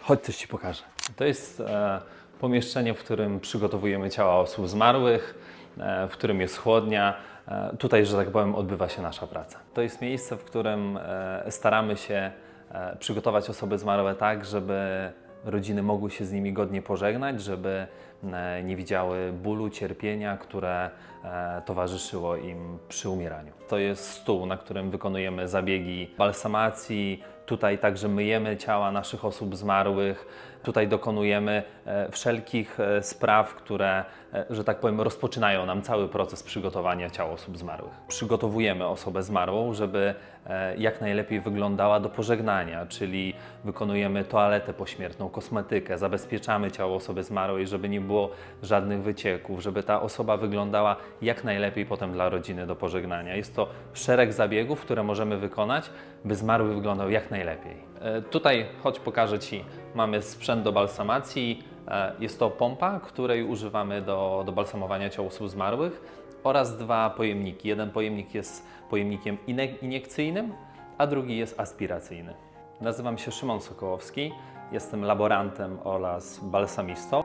Chodź, coś Ci pokażę. To jest e, pomieszczenie, w którym przygotowujemy ciała osób zmarłych, e, w którym jest chłodnia. E, tutaj, że tak powiem, odbywa się nasza praca. To jest miejsce, w którym e, staramy się e, przygotować osoby zmarłe tak, żeby rodziny mogły się z nimi godnie pożegnać, żeby e, nie widziały bólu, cierpienia, które e, towarzyszyło im przy umieraniu. To jest stół, na którym wykonujemy zabiegi balsamacji. Tutaj także myjemy ciała naszych osób zmarłych. Tutaj dokonujemy e, wszelkich e, spraw, które, e, że tak powiem, rozpoczynają nam cały proces przygotowania ciał osób zmarłych. Przygotowujemy osobę zmarłą, żeby jak najlepiej wyglądała do pożegnania, czyli wykonujemy toaletę pośmiertną, kosmetykę, zabezpieczamy ciało osoby zmarłej, żeby nie było żadnych wycieków, żeby ta osoba wyglądała jak najlepiej potem dla rodziny do pożegnania. Jest to szereg zabiegów, które możemy wykonać, by zmarły wyglądał jak najlepiej. E, Tutaj, choć pokażę Ci, mamy sprzęt do balsamacji. E, Jest to pompa, której używamy do, do balsamowania ciał osób zmarłych oraz dwa pojemniki. Jeden pojemnik jest pojemnikiem iniekcyjnym, a drugi jest aspiracyjny. Nazywam się Szymon Sokołowski, jestem laborantem oraz balsamistą.